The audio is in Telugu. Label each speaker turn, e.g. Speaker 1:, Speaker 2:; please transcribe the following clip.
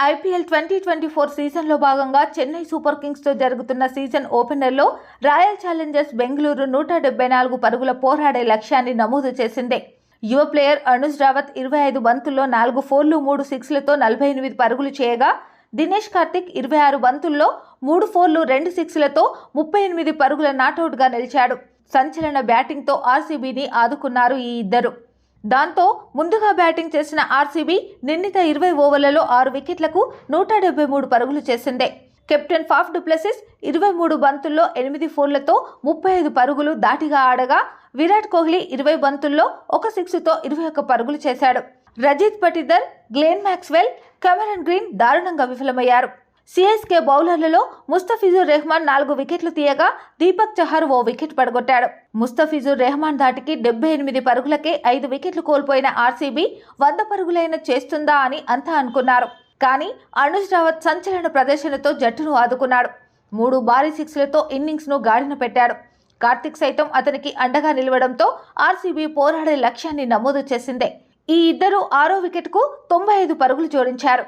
Speaker 1: ఐపీఎల్ ట్వంటీ ట్వంటీ ఫోర్ సీజన్లో భాగంగా చెన్నై సూపర్ కింగ్స్తో జరుగుతున్న సీజన్ ఓపెనర్లో రాయల్ ఛాలెంజర్స్ బెంగళూరు నూట డెబ్బై నాలుగు పరుగుల పోరాడే లక్ష్యాన్ని నమోదు చేసింది. యువ ప్లేయర్ అనుజ్ రావత్ ఇరవై ఐదు బంతుల్లో నాలుగు ఫోర్లు మూడు సిక్స్లతో నలభై ఎనిమిది పరుగులు చేయగా దినేష్ కార్తిక్ ఇరవై ఆరు బంతుల్లో మూడు ఫోర్లు రెండు సిక్స్లతో ముప్పై ఎనిమిది పరుగుల నాటౌట్గా నిలిచాడు. సంచలన బ్యాటింగ్తో ఆర్సీబీని ఆదుకున్నారు ఈ ఇద్దరు. దాంతో ముందుగా బ్యాటింగ్ చేసిన ఆర్సీబీ నిర్ణీత ఇరవై ఓవర్లలో ఆరు వికెట్లకు నూట డెబ్బై మూడు పరుగులు చేసిందే. కెప్టెన్ ఫాఫ్ డుప్లెసిస్ ఇరవై మూడు బంతుల్లో ఎనిమిది ఫోర్లతో ముప్పై ఐదు పరుగులు దాటిగా ఆడగా విరాట్ కోహ్లీ ఇరవై బంతుల్లో ఒక సిక్స్తో ఇరవై ఒక్క పరుగులు చేశాడు. Rajat Patidar Glenn Maxwell Cameron Green దారుణంగా విఫలమయ్యారు. సిఎస్కే బౌలర్లలో ముస్తఫిజుర్ రెహమాన్ నాలుగు వికెట్లు తీయగా దీపక్ చహర్ ఓ వికెట్ పడగొట్టాడు. ముస్తఫిజుర్ రెహమాన్ దాటికి డెబ్బై ఎనిమిది పరుగులకే ఐదు వికెట్లు కోల్పోయిన ఆర్సీబీ వంద పరుగులైన చేస్తుందా అని అంతా అనుకున్నారు. కానీ అనుజ్ రావత్ సంచలన ప్రదర్శనతో జట్టును ఆదుకున్నాడు. మూడు భారీ సిక్స్లతో ఇన్నింగ్స్ను గాడిన పెట్టాడు. కార్తిక్ సైతం అతనికి అండగా నిలవడంతో ఆర్సీబీ పోరాడే లక్ష్యాన్ని నమోదు చేసిందే. ఈ ఇద్దరు ఆరో వికెట్కు తొంభై ఐదు పరుగులు జోడించారు.